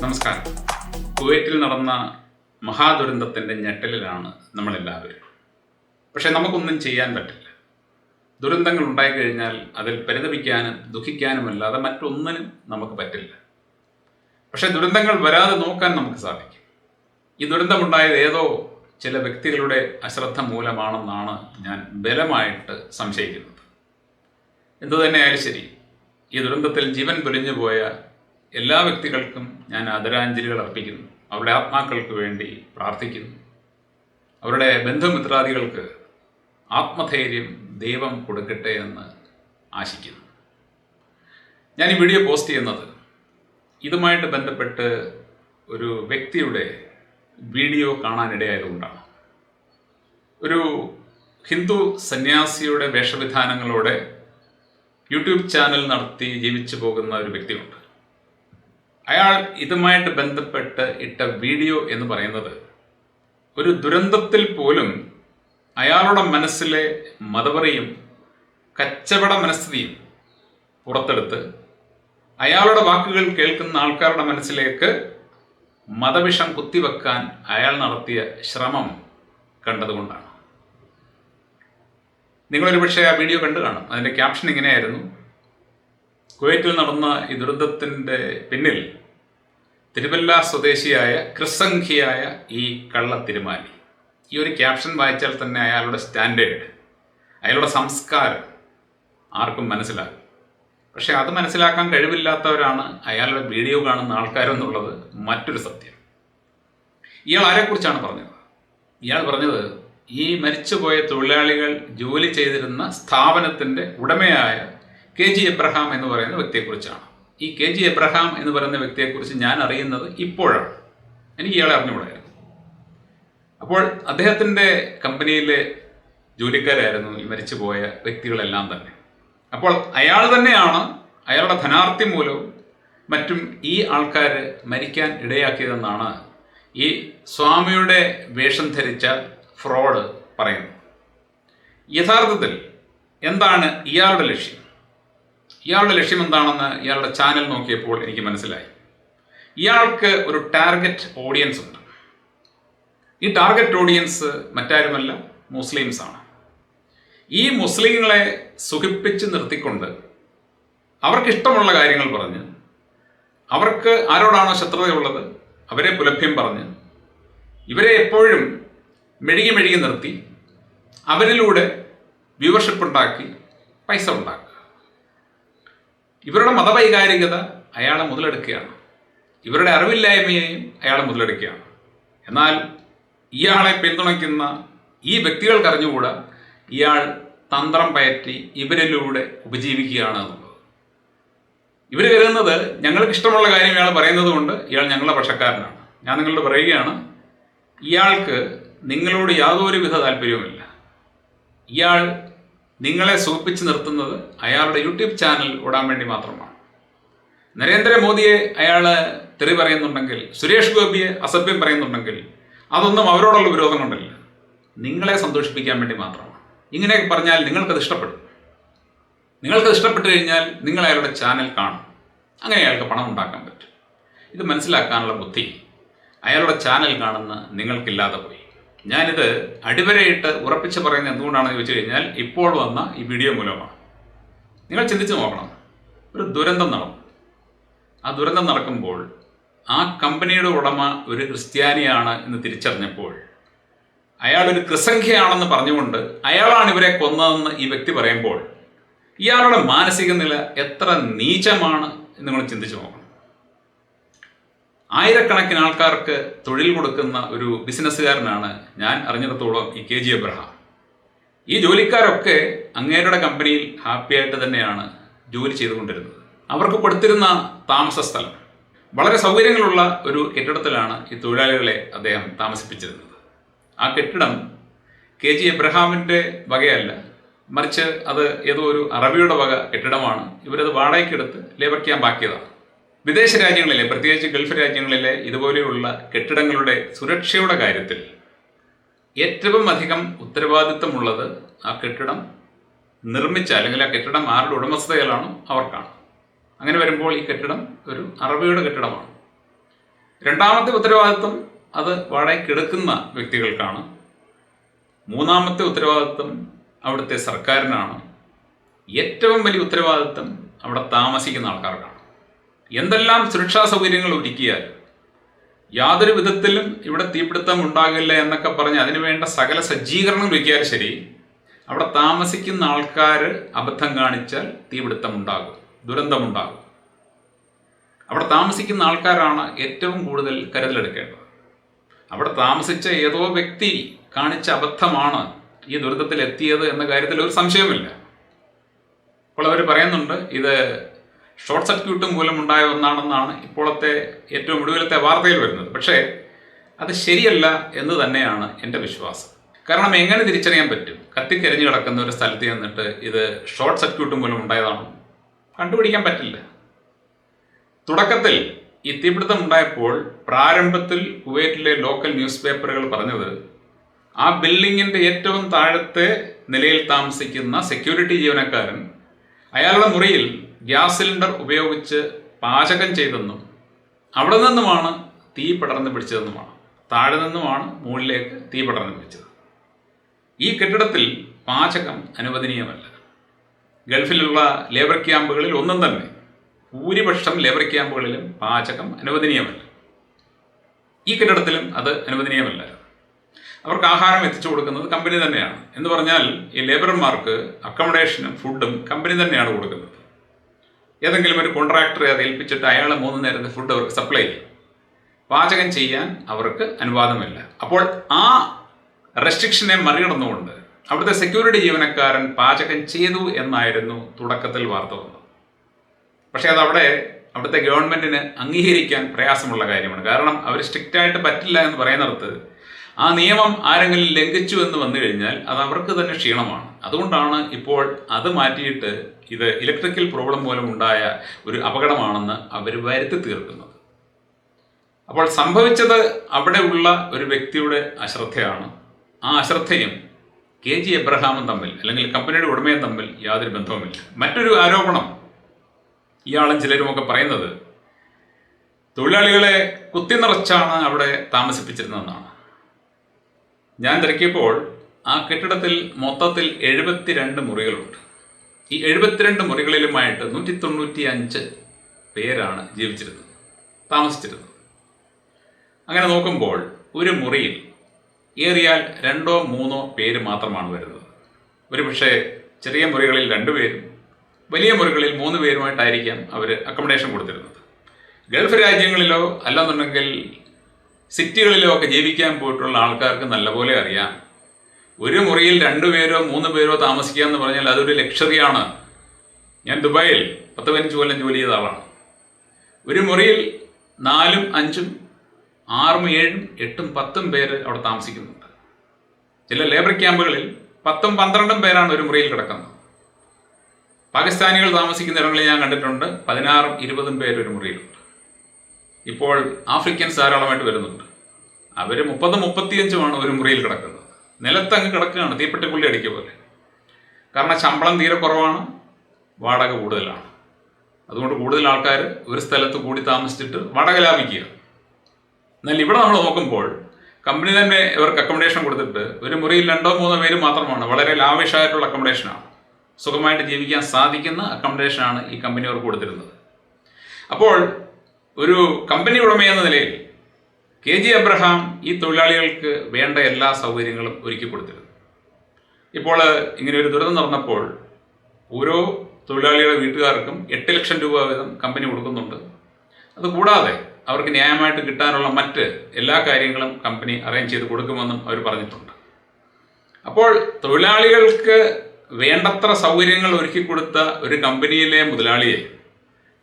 നമസ്കാരം. കുവൈറ്റിൽ നടന്ന മഹാദുരന്തത്തിന്റെ ഞെട്ടലിലാണ് നമ്മളെല്ലാവരും. പക്ഷേ നമുക്കൊന്നും ചെയ്യാൻ പറ്റില്ല. ദുരന്തങ്ങൾ ഉണ്ടായിക്കഴിഞ്ഞാൽ അതിൽ പരിതപിക്കാനും ദുഃഖിക്കാനുമല്ലാതെ മറ്റൊന്നിനും നമുക്ക് പറ്റില്ല. പക്ഷേ ദുരന്തങ്ങൾ വരാതെ നോക്കാൻ നമുക്ക് സാധിക്കും. ഈ ദുരന്തമുണ്ടായത് ഏതോ ചില വ്യക്തികളുടെ അശ്രദ്ധ മൂലമാണെന്നാണ് ഞാൻ ബലമായിട്ട് സംശയിക്കുന്നത്. എന്തു തന്നെയായാലും ശരി ഈ ദുരന്തത്തിൽ ജീവൻ പൊലിഞ്ഞു പോയ എല്ലാ വ്യക്തികൾക്കും ഞാൻ ആദരാഞ്ജലികൾ അർപ്പിക്കുന്നു. അവരുടെ ആത്മാക്കൾക്ക് വേണ്ടി പ്രാർത്ഥിക്കുന്നു. അവരുടെ ബന്ധുമിത്രാദികൾക്ക് ആത്മധൈര്യം ദൈവം കൊടുക്കട്ടെ എന്ന് ആശിക്കുന്നു. ഞാൻ ഈ വീഡിയോ പോസ്റ്റ് ചെയ്യുന്നത് ഇതുമായിട്ട് ബന്ധപ്പെട്ട് ഒരു വ്യക്തിയുടെ വീഡിയോ കാണാനിടയായതുകൊണ്ടാണ്. ഒരു ഹിന്ദു സന്യാസിയുടെ വേഷവിധാനങ്ങളോടെ യൂട്യൂബ് ചാനൽ നടത്തി ജീവിച്ചു പോകുന്ന ഒരു വ്യക്തിയുണ്ട്. അയാൾ ഇതുമായിട്ട് ബന്ധപ്പെട്ട് ഇട്ട വീഡിയോ എന്ന് പറയുന്നത് ഒരു ദുരന്തത്തിൽ പോലും അയാളുടെ മനസ്സിലെ മതപറയും കച്ചവട മനസ്ഥിതിയും പുറത്തെടുത്ത് അയാളുടെ വാക്കുകൾ കേൾക്കുന്ന ആൾക്കാരുടെ മനസ്സിലേക്ക് മതവിഷം കുത്തിവെക്കാൻ അയാൾ നടത്തിയ ശ്രമം കണ്ടതുകൊണ്ടാണ്. നിങ്ങളൊരു പക്ഷേ ആ വീഡിയോ കണ്ടു കാണും. അതിന്റെ ക്യാപ്ഷൻ ഇങ്ങനെയായിരുന്നു. കുവൈറ്റിൽ നടന്ന ഈ ദുരന്തത്തിന്റെ പിന്നിൽ തിരുവല്ല സ്വദേശിയായ ക്രിസംഖിയായ ഈ കള്ള തിരുമാലി ഈ ഒരു ക്യാപ്ഷൻ വായിച്ചാൽ തന്നെ അയാളുടെ സ്റ്റാൻഡേർഡ് അയാളുടെ സംസ്കാരം ആർക്കും മനസ്സിലാകും. പക്ഷെ അത് മനസ്സിലാക്കാൻ കഴിവില്ലാത്തവരാണ് അയാളുടെ വീഡിയോ കാണുന്ന ആൾക്കാരെന്നുള്ളത് മറ്റൊരു സത്യം. ഇയാൾ ആരെക്കുറിച്ചാണ് പറഞ്ഞത്? ഇയാൾ പറഞ്ഞത് ഈ മരിച്ചുപോയ തൊഴിലാളികൾ ജോലി ചെയ്തിരുന്ന സ്ഥാപനത്തിന്റെ ഉടമയായ കെ ജി എബ്രഹാം എന്ന് പറയുന്ന വ്യക്തിയെക്കുറിച്ചാണ്. ഈ കെ ജി എബ്രഹാം എന്ന് പറയുന്ന വ്യക്തിയെക്കുറിച്ച് ഞാൻ അറിയുന്നത് ഇപ്പോഴാണ്. എനിക്ക് ഇയാളെ അറിഞ്ഞുകൂടായിരുന്നു. അപ്പോൾ അദ്ദേഹത്തിന്റെ കമ്പനിയിലെ ജോലിക്കാരായിരുന്നു ഈ മരിച്ചുപോയ വ്യക്തികളെല്ലാം തന്നെ. അപ്പോൾ അയാൾ തന്നെയാണ് അയാളുടെ ധനാർത്ഥി മൂലവും മറ്റും ഈ ആൾക്കാർ മരിക്കാൻ ഇടയാക്കിയതെന്നാണ് ഈ സ്വാമിയുടെ വേഷം ധരിച്ച ഫ്രോഡ് പറയുന്നത്. യഥാർത്ഥത്തിൽ എന്താണ് ഇയാളുടെ ലക്ഷ്യം? ഇയാളുടെ ലക്ഷ്യം എന്താണെന്ന് ഇയാളുടെ ചാനൽ നോക്കിയപ്പോൾ എനിക്ക് മനസ്സിലായി. ഇയാൾക്ക് ഒരു ടാർഗറ്റ് ഓഡിയൻസ് ഉണ്ട്. ഈ ടാർഗറ്റ് ഓഡിയൻസ് മറ്റാരുമല്ല മുസ്ലിംസ് ആണ്. ഈ മുസ്ലിങ്ങളെ സുഖിപ്പിച്ച് നിർത്തിക്കൊണ്ട് അവർക്കിഷ്ടമുള്ള കാര്യങ്ങൾ പറഞ്ഞ് അവർക്ക് ആരോടാണോ ശത്രുതയുള്ളത് അവരെ പുലഭ്യം പറഞ്ഞ് ഇവരെ എപ്പോഴും മെഴുകി മെഴുകി നിർത്തി അവരിലൂടെ വ്യൂവർഷിപ്പ് ഉണ്ടാക്കി പൈസ ഉണ്ടാക്കുക ഇവരുടെ മതവൈകാരികത അയാളെ മുതലെടുക്കുകയാണ്. ഇവരുടെ അറിവില്ലായ്മയെയും അയാളെ മുതലെടുക്കുകയാണ്. എന്നാൽ ഇയാളെ പിന്തുണയ്ക്കുന്ന ഈ വ്യക്തികൾക്കറിഞ്ഞുകൂടാ ഇയാൾ തന്ത്രം പയറ്റി ഇവരിലൂടെ ഉപജീവിക്കുകയാണ് എന്നുള്ളത്. ഇവർ കരുതുന്നത് ഞങ്ങൾക്ക് ഇഷ്ടമുള്ള കാര്യം ഇയാൾ പറയുന്നത് കൊണ്ട് ഇയാൾ ഞങ്ങളുടെ പക്ഷക്കാരനാണ്. ഞാൻ നിങ്ങളോട് പറയുകയാണ് ഇയാൾക്ക് നിങ്ങളോട് യാതൊരുവിധ താല്പര്യവുമില്ല. ഇയാൾ നിങ്ങളെ സൂപ്പിച്ച് നിർത്തുന്നത് അയാളുടെ യൂട്യൂബ് ചാനൽ ഓടാൻ വേണ്ടി മാത്രമാണ്. നരേന്ദ്രമോദിയെ അയാൾ തെറി പറയുന്നുണ്ടെങ്കിൽ സുരേഷ് ഗോപിയെ അസഭ്യം പറയുന്നുണ്ടെങ്കിൽ അതൊന്നും അവരോടുള്ള വിരോധം കൊണ്ടല്ല. നിങ്ങളെ സന്തോഷിപ്പിക്കാൻ വേണ്ടി മാത്രമാണ്. ഇങ്ങനെയൊക്കെ പറഞ്ഞാൽ നിങ്ങൾക്കത് ഇഷ്ടപ്പെടും. നിങ്ങൾക്കത് ഇഷ്ടപ്പെട്ടു കഴിഞ്ഞാൽ നിങ്ങൾ അയാളുടെ ചാനൽ കാണും. അങ്ങനെ അയാൾക്ക് പണം ഉണ്ടാക്കാൻ പറ്റും. ഇത് മനസ്സിലാക്കാനുള്ള ബുദ്ധി. അയാളുടെ ചാനൽ കാണുന്ന നിങ്ങൾക്കില്ലാതെ പോയി. ഞാനിത് അടിവരയിട്ട് ഉറപ്പിച്ച് പറയുന്നത് എന്തുകൊണ്ടാണെന്ന് ചോദിച്ചു കഴിഞ്ഞാൽ ഇപ്പോൾ വന്ന ഈ വീഡിയോ മൂലമാണ്. നിങ്ങൾ ചിന്തിച്ച് നോക്കണം. ഒരു ദുരന്തം നടന്നു. ആ ദുരന്തം നടക്കുമ്പോൾ ആ കമ്പനിയുടെ ഉടമ ഒരു ക്രിസ്ത്യാനിയാണ് എന്ന് തിരിച്ചറിഞ്ഞപ്പോൾ അയാൾ ഒരു ക്രിസംഖ്യയാണെന്ന് പറഞ്ഞുകൊണ്ട് അയാളാണ് ഇവരെ കൊന്നതെന്ന് ഈ വ്യക്തി പറയുമ്പോൾ ഇയാളുടെ മാനസിക നില എത്ര നീചമാണ് എന്ന് നിങ്ങൾ ചിന്തിച്ചു നോക്കണം. ആയിരക്കണക്കിന് ആൾക്കാർക്ക് തൊഴിൽ കൊടുക്കുന്ന ഒരു ബിസിനസ്സുകാരനാണ് ഞാൻ അറിഞ്ഞിടത്തോളം ഈ കെ ജി എബ്രഹാം ഈ ജോലിക്കാരൊക്കെ അങ്ങേരുടെ കമ്പനിയിൽ ഹാപ്പിയായിട്ട് തന്നെയാണ് ജോലി ചെയ്തുകൊണ്ടിരുന്നത്. അവർക്ക് കൊടുത്തിരുന്ന താമസ സ്ഥലം. വളരെ സൗകര്യങ്ങളുള്ള ഒരു കെട്ടിടത്തിലാണ് ഈ തൊഴിലാളികളെ അദ്ദേഹം താമസിപ്പിച്ചിരുന്നത്. ആ കെട്ടിടം കെ ജി എബ്രഹാമിന്റെ വകയല്ല മറിച്ച് അത് ഏതോ ഒരു അറബിയുടെ വക കെട്ടിടമാണ്. ഇവരത് വാടകയ്ക്കെടുത്ത് ലേബർ ക്യാമ്പ് ആക്കിയതാണ്. വിദേശ രാജ്യങ്ങളിലെ പ്രത്യേകിച്ച് ഗൾഫ് രാജ്യങ്ങളിലെ ഇതുപോലെയുള്ള കെട്ടിടങ്ങളുടെ സുരക്ഷയുടെ കാര്യത്തിൽ ഏറ്റവും അധികം ഉത്തരവാദിത്തമുള്ളത് ആ കെട്ടിടം നിർമ്മിച്ച അല്ലെങ്കിൽ ആ കെട്ടിടം ആരുടെ ഉടമസ്ഥതയിലാണോ അവർക്കാണ്. അങ്ങനെ വരുമ്പോൾ ഈ കെട്ടിടം ഒരു അറബിയുടെ കെട്ടിടമാണ്. രണ്ടാമത്തെ ഉത്തരവാദിത്വം അത് വാടകയ്ക്കെടുക്കുന്ന വ്യക്തികൾക്കാണ്. മൂന്നാമത്തെ ഉത്തരവാദിത്വം അവിടുത്തെ സർക്കാരിനാണ്. ഏറ്റവും വലിയ ഉത്തരവാദിത്വം അവിടെ താമസിക്കുന്ന ആൾക്കാർക്കാണ്. എന്തെല്ലാം സുരക്ഷാ സൗകര്യങ്ങൾ ഒരുക്കിയാൽ യാതൊരു വിധത്തിലും ഇവിടെ തീപിടുത്തം ഉണ്ടാകില്ല എന്നൊക്കെ പറഞ്ഞ് അതിനുവേണ്ട സകല സജ്ജീകരണം ഒരുക്കിയാൽ ശരി. അവിടെ താമസിക്കുന്ന ആൾക്കാർ അബദ്ധം കാണിച്ചാൽ തീപിടുത്തം ഉണ്ടാകും ദുരന്തമുണ്ടാകും അവിടെ താമസിക്കുന്ന ആൾക്കാരാണ് ഏറ്റവും കൂടുതൽ കരുതലെടുക്കേണ്ടത്. അവിടെ താമസിച്ച ഏതോ വ്യക്തി കാണിച്ച അബദ്ധമാണ് ഈ ദുരന്തത്തിൽ എത്തിയത് എന്ന കാര്യത്തിൽ ഒരു സംശയമില്ല അപ്പോൾ അവർ പറയുന്നുണ്ട് ഇത് ഷോർട്ട് സർക്യൂട്ട് മൂലം ഉണ്ടായ ഒന്നാണെന്നാണ് ഇപ്പോഴത്തെ ഏറ്റവും ഒടുവിലത്തെ വാർത്തയിൽ വരുന്നത്. പക്ഷേ അത് ശരിയല്ല എന്ന് തന്നെയാണ് എന്റെ വിശ്വാസം. കാരണം എങ്ങനെ തിരിച്ചറിയാൻ പറ്റും? കത്തിക്കരിഞ്ഞു കിടക്കുന്ന ഒരു സ്ഥലത്ത് നിന്നിട്ട് ഇത് ഷോർട്ട് സർക്യൂട്ട് മൂലം ഉണ്ടായതാണോ കണ്ടുപിടിക്കാൻ പറ്റില്ല. തുടക്കത്തിൽ ഈ തീപിടുത്തം ഉണ്ടായപ്പോൾ പ്രാരംഭത്തിൽ കുവൈറ്റിലെ ലോക്കൽ ന്യൂസ് പേപ്പറുകൾ പറഞ്ഞത് ആ ബിൽഡിങ്ങിന്റെ ഏറ്റവും താഴത്തെ നിലയിൽ താമസിക്കുന്ന സെക്യൂരിറ്റി ജീവനക്കാരൻ അയാളുടെ മുറിയിൽ ഗ്യാസ് സിലിണ്ടർ ഉപയോഗിച്ച് പാചകം ചെയ്തെന്നും അവിടെ നിന്നുമാണ് തീ പടർന്ന് പിടിച്ചതെന്നുമാണ്. താഴെ നിന്നുമാണ് മുകളിലേക്ക് തീ പടർന്ന് പിടിച്ചത്. ഈ കെട്ടിടത്തിൽ പാചകം അനുവദനീയമല്ല. ഗൾഫിലുള്ള ലേബർ ക്യാമ്പുകളിൽ ഒന്നും തന്നെ ഭൂരിപക്ഷം ലേബർ ക്യാമ്പുകളിലും പാചകം അനുവദനീയമല്ല. ഈ കെട്ടിടത്തിലും അത് അനുവദനീയമല്ല. അവർക്ക് ആഹാരം എത്തിച്ചു കൊടുക്കുന്നത് കമ്പനി തന്നെയാണ്. എന്ന് പറഞ്ഞാൽ ഈ ലേബർമാർക്ക് അക്കോമഡേഷനും ഫുഡും കമ്പനി തന്നെയാണ് കൊടുക്കുന്നത്. ഏതെങ്കിലും ഒരു കോൺട്രാക്ടറെ അത് ഏൽപ്പിച്ചിട്ട് അയാൾ മൂന്ന് നേരത്തെ ഫുഡ് അവർക്ക് സപ്ലൈ ചെയ്യും. പാചകം ചെയ്യാൻ അവർക്ക് അനുവാദമില്ല. അപ്പോൾ ആ റെസ്ട്രിക്ഷനെ മറികടന്നുകൊണ്ട് അവിടുത്തെ സെക്യൂരിറ്റി ജീവനക്കാരൻ പാചകം ചെയ്തു എന്നായിരുന്നു തുടക്കത്തിൽ വാർത്ത വന്നത്. പക്ഷേ അത് അവിടെ അവിടുത്തെ ഗവൺമെന്റിന് അംഗീകരിക്കാൻ പ്രയാസമുള്ള കാര്യമാണ്. കാരണം അവർ സ്ട്രിക്റ്റായിട്ട് പറ്റില്ല എന്ന് പറയുന്നിടത്ത് ആ നിയമം ആരെങ്കിലും ലംഘിച്ചു എന്ന് വന്നു കഴിഞ്ഞാൽ അത് അവർക്ക് തന്നെ ക്ഷീണമാണ്. അതുകൊണ്ടാണ് ഇപ്പോൾ അത് മാറ്റിയിട്ട് ഇത് ഇലക്ട്രിക്കൽ പ്രോബ്ലം മൂലം ഉണ്ടായ ഒരു അപകടമാണെന്ന് അവർ വരുത്തി തീർക്കുന്നത്. അപ്പോൾ സംഭവിച്ചത് അവിടെയുള്ള ഒരു വ്യക്തിയുടെ അശ്രദ്ധയാണ്. ആ അശ്രദ്ധയും കെ ജി എബ്രഹാമും തമ്മിൽ അല്ലെങ്കിൽ കമ്പനിയുടെ ഉടമയും തമ്മിൽ യാതൊരു ബന്ധവുമില്ല. മറ്റൊരു ആരോപണം ഇയാളും ചിലരുമൊക്കെ പറയുന്നത് തൊഴിലാളികളെ കുത്തിനിറച്ചാണ് അവിടെ താമസിപ്പിച്ചിരുന്നതെന്നാണ്. ഞാൻ തിരക്കിയപ്പോൾ ആ കെട്ടിടത്തിൽ മൊത്തത്തിൽ എഴുപത്തിരണ്ട് മുറികളുണ്ട്. ഈ എഴുപത്തിരണ്ട് മുറികളിലുമായിട്ട് നൂറ്റി തൊണ്ണൂറ്റി അഞ്ച് പേരാണ് ജീവിച്ചിരുന്നത് താമസിച്ചിരുന്നത്. അങ്ങനെ നോക്കുമ്പോൾ ഒരു മുറിയിൽ ഏറിയാൽ രണ്ടോ മൂന്നോ പേര് മാത്രമാണ് വരുന്നത്. ഒരുപക്ഷെ ചെറിയ മുറികളിൽ രണ്ടുപേരും വലിയ മുറികളിൽ മൂന്ന് പേരുമായിട്ടായിരിക്കാം അവർ അക്കോമഡേഷൻ കൊടുത്തിരുന്നത്. ഗൾഫ് രാജ്യങ്ങളിലോ അല്ലെന്നുണ്ടെങ്കിൽ സിറ്റികളിലോ ഒക്കെ ജീവിക്കാൻ പോയിട്ടുള്ള ആൾക്കാർക്ക് നല്ലപോലെ അറിയാം. ഒരു മുറിയിൽ രണ്ടു പേരോ മൂന്ന് പേരോ താമസിക്കുക എന്ന് പറഞ്ഞാൽ അതൊരു ലക്ഷറിയാണ്. ഞാൻ ദുബായിൽ പത്ത് പതിനഞ്ച് കൊല്ലം ജോലി ചെയ്ത ആളാണ്. ഒരു മുറിയിൽ നാലും അഞ്ചും ആറും ഏഴും എട്ടും പത്തും പേര് അവിടെ താമസിക്കുന്നുണ്ട്. ചില ലേബർ ക്യാമ്പുകളിൽ പത്തും പന്ത്രണ്ടും പേരാണ് ഒരു മുറിയിൽ കിടക്കുന്നത്. പാകിസ്ഥാനികൾ താമസിക്കുന്ന ഇടങ്ങളിൽ ഞാൻ കണ്ടിട്ടുണ്ട് പതിനാറും ഇരുപതും പേര് ഒരു മുറിയിലുണ്ട്. ഇപ്പോൾ ആഫ്രിക്കൻസ് ധാരാളമായിട്ട് വരുന്നുണ്ട്. അവർ മുപ്പത് മുപ്പത്തിയഞ്ചുമാണ് ഒരു മുറിയിൽ കിടക്കുന്നത്. നിലത്തങ്ങ് കിടക്കുകയാണ് തീപ്പെട്ടി പുള്ളി അടിക്കുക പോലെ. കാരണം ശമ്പളം തീരെ കുറവാണ് വാടക കൂടുതലാണ്. അതുകൊണ്ട് കൂടുതൽ ആൾക്കാർ ഒരു സ്ഥലത്ത് കൂടി താമസിച്ചിട്ട് വാടക ലാഭിക്കുക. എന്നാൽ ഇവിടെ നമ്മൾ നോക്കുമ്പോൾ കമ്പനി തന്നെ ഇവർക്ക് അക്കോമഡേഷൻ കൊടുത്തിട്ട് ഒരു മുറിയിൽ രണ്ടോ മൂന്നോ പേര് മാത്രമാണ് വളരെ ലാവിഷായിട്ടുള്ള അക്കോമഡേഷനാണ് സുഖമായിട്ട് ജീവിക്കാൻ സാധിക്കുന്ന അക്കോമഡേഷനാണ് ഈ കമ്പനി അവർക്ക് കൊടുത്തിരുന്നത്. അപ്പോൾ ഒരു കമ്പനി ഉടമയെന്ന നിലയിൽ കെ ജി അബ്രഹാം ഈ തൊഴിലാളികൾക്ക് വേണ്ട എല്ലാ സൗകര്യങ്ങളും ഒരുക്കി കൊടുത്തിരുന്നു. ഇപ്പോൾ ഇങ്ങനെ ഒരു ദുരന്തം നടന്നപ്പോൾ ഓരോ തൊഴിലാളികളുടെ വീട്ടുകാർക്കും എട്ട് ലക്ഷം രൂപ വീതം കമ്പനി കൊടുക്കുന്നുണ്ട്. അതുകൂടാതെ അവർക്ക് ന്യായമായിട്ട് കിട്ടാനുള്ള മറ്റ് എല്ലാ കാര്യങ്ങളും കമ്പനി അറേഞ്ച് ചെയ്ത് കൊടുക്കുമെന്നും അവർ പറഞ്ഞിട്ടുണ്ട്. അപ്പോൾ തൊഴിലാളികൾക്ക് വേണ്ടത്ര സൗകര്യങ്ങൾ ഒരുക്കി കൊടുത്ത ഒരു കമ്പനിയിലെ മുതലാളിയെ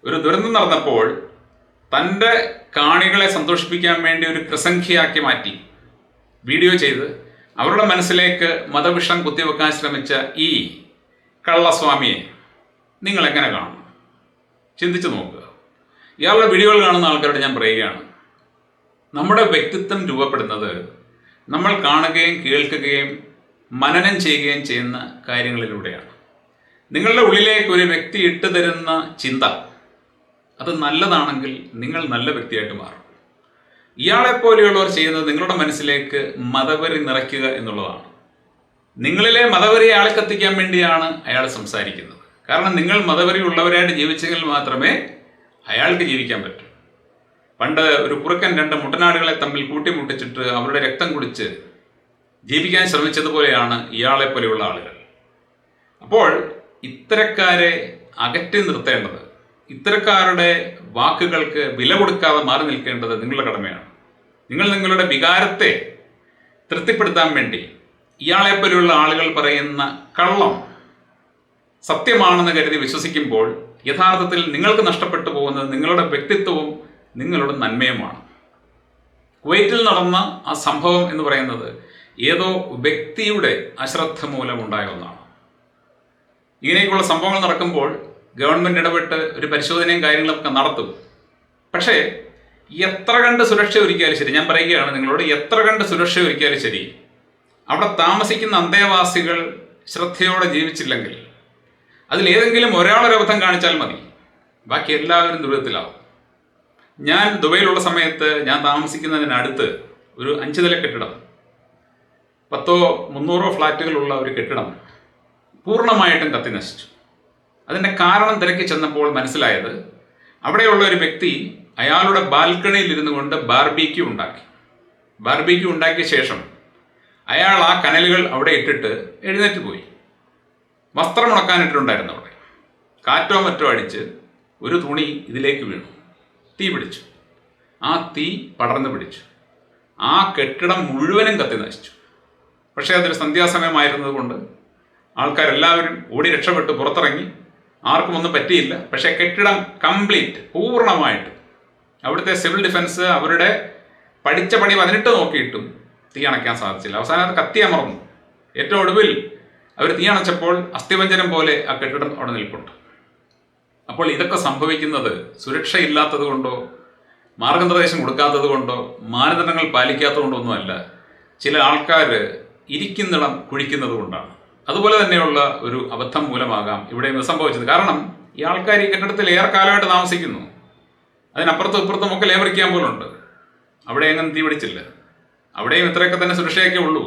ഒരു ദുരന്തം നടന്നപ്പോൾ തന്റെ കാണികളെ സന്തോഷിപ്പിക്കാൻ വേണ്ടി ഒരു പ്രസംഖ്യയാക്കി മാറ്റി വീഡിയോ ചെയ്ത് അവരുടെ മനസ്സിലേക്ക് മതവിഷം കുത്തിവെക്കാൻ ശ്രമിച്ച ഈ കള്ളസ്വാമിയെ നിങ്ങൾ എങ്ങനെ കാണും? ചിന്തിച്ചു നോക്കുക. ഇയാളുടെ വീഡിയോകൾ കാണുന്ന ആൾക്കാരോട് ഞാൻ പറയുകയാണ് നമ്മുടെ വ്യക്തിത്വം രൂപപ്പെടുന്നത് നമ്മൾ കാണുകയും കേൾക്കുകയും മനനം ചെയ്യുകയും ചെയ്യുന്ന കാര്യങ്ങളിലൂടെയാണ്. നിങ്ങളുടെ ഉള്ളിലേക്ക് ഒരു വ്യക്തി ഇട്ടു തരുന്ന ചിന്ത അത് നല്ലതാണെങ്കിൽ നിങ്ങൾ നല്ല വ്യക്തിയായിട്ട് മാറും. ഇയാളെ പോലെയുള്ളവർ ചെയ്യുന്നത് നിങ്ങളുടെ മനസ്സിലേക്ക് മതവരി നിറയ്ക്കുക എന്നുള്ളതാണ്. നിങ്ങളിലെ മതപരി ആളെ കത്തിക്കാൻ വേണ്ടിയാണ് അയാൾ സംസാരിക്കുന്നത്. കാരണം നിങ്ങൾ മതവരി ഉള്ളവരായിട്ട് ജീവിച്ചെങ്കിൽ മാത്രമേ അയാൾക്ക് ജീവിക്കാൻ പറ്റൂ. പണ്ട് ഒരു കുറുക്കൻ രണ്ട് മുട്ടനാടുകളെ തമ്മിൽ കൂട്ടിമുട്ടിച്ചിട്ട് അവരുടെ രക്തം കുടിച്ച് ജീവിക്കാൻ ശ്രമിച്ചതുപോലെയാണ് ഇയാളെ പോലെയുള്ള ആളുകൾ. അപ്പോൾ ഇത്തരക്കാരെ അകറ്റി നിർത്തേണ്ടത് ഇത്തരക്കാരുടെ വാക്കുകൾക്ക് വില കൊടുക്കാതെ മാറി നിൽക്കേണ്ടത് നിങ്ങളുടെ കടമയാണ്. നിങ്ങൾ നിങ്ങളുടെ വികാരത്തെ തൃപ്തിപ്പെടുത്താൻ വേണ്ടി ഇയാളെപ്പോലെയുള്ള ആളുകൾ പറയുന്ന കള്ളം സത്യമാണെന്ന് കരുതി വിശ്വസിക്കുമ്പോൾ യഥാർത്ഥത്തിൽ നിങ്ങൾക്ക് നഷ്ടപ്പെട്ടു പോകുന്നത് നിങ്ങളുടെ വ്യക്തിത്വവും നിങ്ങളുടെ നന്മയുമാണ്. കുവൈറ്റിൽ നടന്ന ആ സംഭവം എന്ന് പറയുന്നത് ഏതോ വ്യക്തിയുടെ അശ്രദ്ധ മൂലം ഉണ്ടായ ഒന്നാണ്. ഇങ്ങനെയൊക്കെയുള്ള സംഭവങ്ങൾ നടക്കുമ്പോൾ ഗവൺമെന്റ് ഇടപെട്ട് ഒരു പരിശോധനയും കാര്യങ്ങളൊക്കെ നടത്തും. പക്ഷേ എത്ര കണ്ട് സുരക്ഷ ഒരുക്കിയാലും ശരി. ഞാൻ പറയുകയാണ് നിങ്ങളോട് എത്ര കണ്ട് സുരക്ഷ ഒരുക്കിയാലും ശരി അവിടെ താമസിക്കുന്ന അന്തേവാസികൾ ശ്രദ്ധയോടെ ജീവിച്ചില്ലെങ്കിൽ അതിലേതെങ്കിലും ഒരാളൊരബദ്ധം കാണിച്ചാൽ മതി. ബാക്കി എല്ലാവരും ദുരിതത്തിലാവും. ഞാൻ ദുബൈയിലുള്ള സമയത്ത് ഞാൻ താമസിക്കുന്നതിനടുത്ത് ഒരു അഞ്ച് നില കെട്ടിടം പത്തോ മുന്നൂറോ ഫ്ലാറ്റുകളുള്ള ഒരു കെട്ടിടം പൂർണമായിട്ടും കത്തി നശിച്ചു. അതിന്റെ കാരണം തിരക്കി ചെന്നപ്പോൾ മനസ്സിലായത് അവിടെയുള്ള ഒരു വ്യക്തി അയാളുടെ ബാൽക്കണിയിൽ ഇരുന്നു കൊണ്ട് ബാർബിക്യൂ ഉണ്ടാക്കി. ബാർബിക്യൂ ഉണ്ടാക്കിയ ശേഷം അയാൾ ആ കനലുകൾ അവിടെ ഇട്ടിട്ട് എഴുന്നേറ്റ് പോയി. വസ്ത്രം ഉണക്കാനിട്ടുണ്ടായിരുന്നു അവിടെ. കാറ്റോ മറ്റോ അടിച്ച് ഒരു തുണി ഇതിലേക്ക് വീണു. തീ പിടിച്ചു. ആ തീ പടർന്നു പിടിച്ചു. ആ കെട്ടിടം മുഴുവനും കത്തി നശിച്ചു. പക്ഷേ അതൊരു സന്ധ്യാസമയമായിരുന്നതുകൊണ്ട് ആൾക്കാരെല്ലാവരും ഓടി രക്ഷപ്പെട്ട് പുറത്തിറങ്ങി ആർക്കും ഒന്നും പറ്റിയില്ല. പക്ഷേ കെട്ടിടം കംപ്ലീറ്റ് പൂർണമായിട്ട്. അവിടുത്തെ സിവിൽ ഡിഫൻസ് അവരുടെ പഠിച്ച പണി പതിനെട്ട് നോക്കിയിട്ടും തീ അണയ്ക്കാൻ സാധിച്ചില്ല. അവസാനം അത് കത്തി അമർന്നു. ഏറ്റവും ഒടുവിൽ അവർ തീ അണച്ചപ്പോൾ അസ്ഥിവഞ്ചനം പോലെ ആ കെട്ടിടം അവിടെ നിൽപ്പുണ്ട്. അപ്പോൾ ഇതൊക്കെ സംഭവിക്കുന്നത് സുരക്ഷയില്ലാത്തത് കൊണ്ടോ മാർഗനിർദ്ദേശം കൊടുക്കാത്തത് കൊണ്ടോ മാനദണ്ഡങ്ങൾ പാലിക്കാത്തത് കൊണ്ടോ ഒന്നുമല്ല. ചില ആൾക്കാർ ഇരിക്കുന്നിടം കുഴിക്കുന്നത് കൊണ്ടാണ്. അതുപോലെ തന്നെയുള്ള ഒരു അബദ്ധം മൂലമാകാം ഇവിടെ നിന്ന് സംഭവിച്ചത്. കാരണം ഈ ആൾക്കാർ ഈ കെട്ടിടത്തിൽ ഏറെ കാലമായിട്ട് താമസിക്കുന്നു. അതിനപ്പുറത്തും ഇപ്പുറത്തും ഒക്കെ ലേബർ ക്യാമ്പുകളുണ്ട് അവിടെ എങ്ങനെ തീ പിടിച്ചില്ല. അവിടെയും ഇത്രയൊക്കെ തന്നെ സുരക്ഷയൊക്കെ ഉള്ളൂ.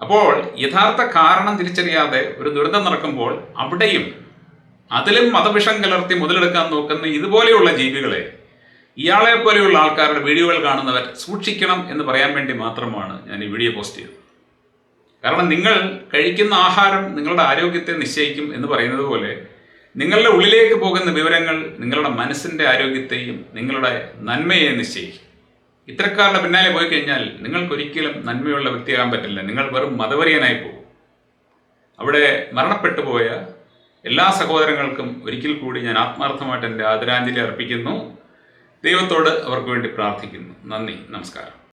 അപ്പോൾ യഥാർത്ഥ കാരണം തിരിച്ചറിയാതെ ഒരു ദുരന്തം നടക്കുമ്പോൾ അവിടെയും അതിലും മതവിഷം കലർത്തി മുതലെടുക്കാൻ നോക്കുന്ന ഇതുപോലെയുള്ള ജീവികളെ ഇയാളെ പോലെയുള്ള ആൾക്കാരുടെ വീഡിയോകൾ കാണുന്നവർ സൂക്ഷിക്കണം എന്ന് പറയാൻ വേണ്ടി മാത്രമാണ് ഞാൻ ഈ വീഡിയോ പോസ്റ്റ് ചെയ്തത്. കാരണം നിങ്ങൾ കഴിക്കുന്ന ആഹാരം നിങ്ങളുടെ ആരോഗ്യത്തെ നിശ്ചയിക്കും എന്ന് പറയുന്നത് പോലെ നിങ്ങളുടെ ഉള്ളിലേക്ക് പോകുന്ന വിവരങ്ങൾ നിങ്ങളുടെ മനസ്സിന്റെ ആരോഗ്യത്തെയും നിങ്ങളുടെ നന്മയെ നിശ്ചയിക്കും. ഇത്തരക്കാരുടെ പിന്നാലെ പോയി കഴിഞ്ഞാൽ നിങ്ങൾക്കൊരിക്കലും നന്മയുള്ള വ്യക്തിയാകാൻ പറ്റില്ല. നിങ്ങൾ വെറും മതവരിയനായി പോകും. അവിടെ മരണപ്പെട്ടു പോയ എല്ലാ സഹോദരങ്ങൾക്കും ഒരിക്കൽ കൂടി ഞാൻ ആത്മാർത്ഥമായിട്ട് എന്റെ ആദരാഞ്ജലി അർപ്പിക്കുന്നു. ദൈവത്തോട് അവർക്ക് വേണ്ടി പ്രാർത്ഥിക്കുന്നു. നന്ദി. നമസ്കാരം.